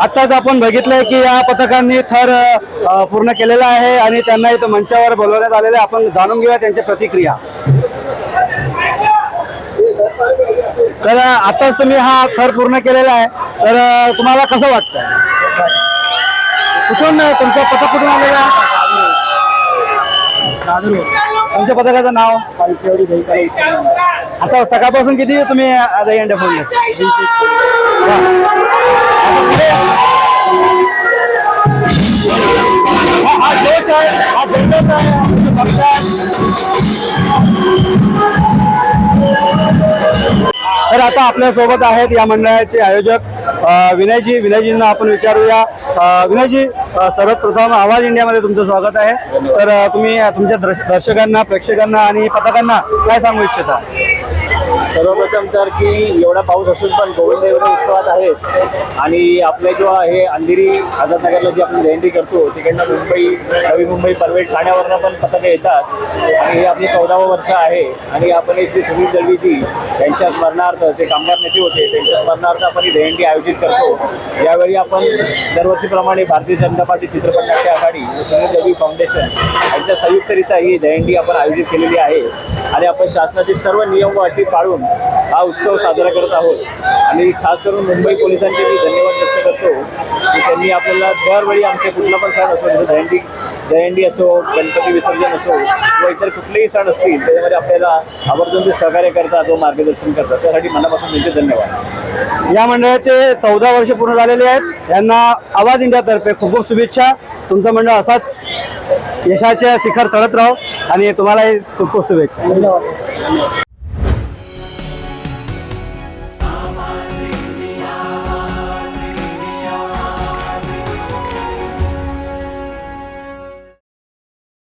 आताच आपण बघितलंय की या पथकांनी थर पूर्ण केलेला आहे आणि त्यांना इथं मंचावर बोलवण्यात आलेले आहे. आपण जाणून घेऊया त्यांच्या प्रतिक्रिया. तर आताच तुम्ही हा थर पूर्ण केलेला आहे. तर तुम्हाला कसं वाटतं कुठून तुमचं पथक कुठून आलेलं आहे? तुमच्या पथकाचं नाव? आता सकाळपासून किती तुम्ही आता दहीहंडे फोडले हा. जोश आहे हा जोश आहे तर आता आपल्यासोबत आहेत या मंडळाचे आयोजक विनयजी. विनयजींना आपण विचारूया. विनयजी सर्वात सर्वप्रथम आवाज इंडियामध्ये तुमचं स्वागत आहे. तर तुम्ही तुमच्या दर्शकांना प्रेक्षकांना आणि पथकांना काय सांगू इच्छिता? सर्वप्रथम तर की एवढा पाऊस असून पण गोविंद उत्सवात आहेत. आणि आपले जो आहे अंधेरी आझादनगरला जी आपण जयंती करतो तिकडनं मुंबई नवी मुंबई पनवेल ठाण्यावरनं पण पथकं येतात. आणि हे आपली चौदावं वर्ष आहे. आणि आपण हे श्री सुनील दळवीजी यांच्या स्मरणार्थ ते कामगार नेते होते त्यांच्या स्मरणार्थ आपण ही जयंती आयोजित करतो. यावेळी आपण दरवर्षीप्रमाणे भारतीय जनता पार्टी चित्रपट नाट्य आघाडी सुनील दळवी फाउंडेशन यांच्या संयुक्तरित्या ही जयंती आपण आयोजित केलेली आहे. आणि आपण शासनाचे सर्व नियम व अटी पाळून हा उत्सव साजरा करत आहोत. आणि खास करून मुंबई पोलिसांचे मी धन्यवाद व्यक्त करतो. की त्यांनी आपल्याला दरवेळी आमचे कुठला पण सण असो जसं दहंडी असो गणपती विसर्जन असो किंवा इतर कुठलेही सण असतील त्याच्यामध्ये आपल्याला आवर्जून ते सहकार्य करतात व मार्गदर्शन करतात. त्यासाठी मनापासून त्यांचे धन्यवाद. या मंडळाचे चौदा वर्ष पूर्ण झालेले आहेत. यांना आवाज इंडियातर्फे खूप खूप शुभेच्छा. तुमचं मंडळ असाच यशाच्या शिखर चढत राहो आणि तुम्हालाही खूप खूप शुभेच्छा.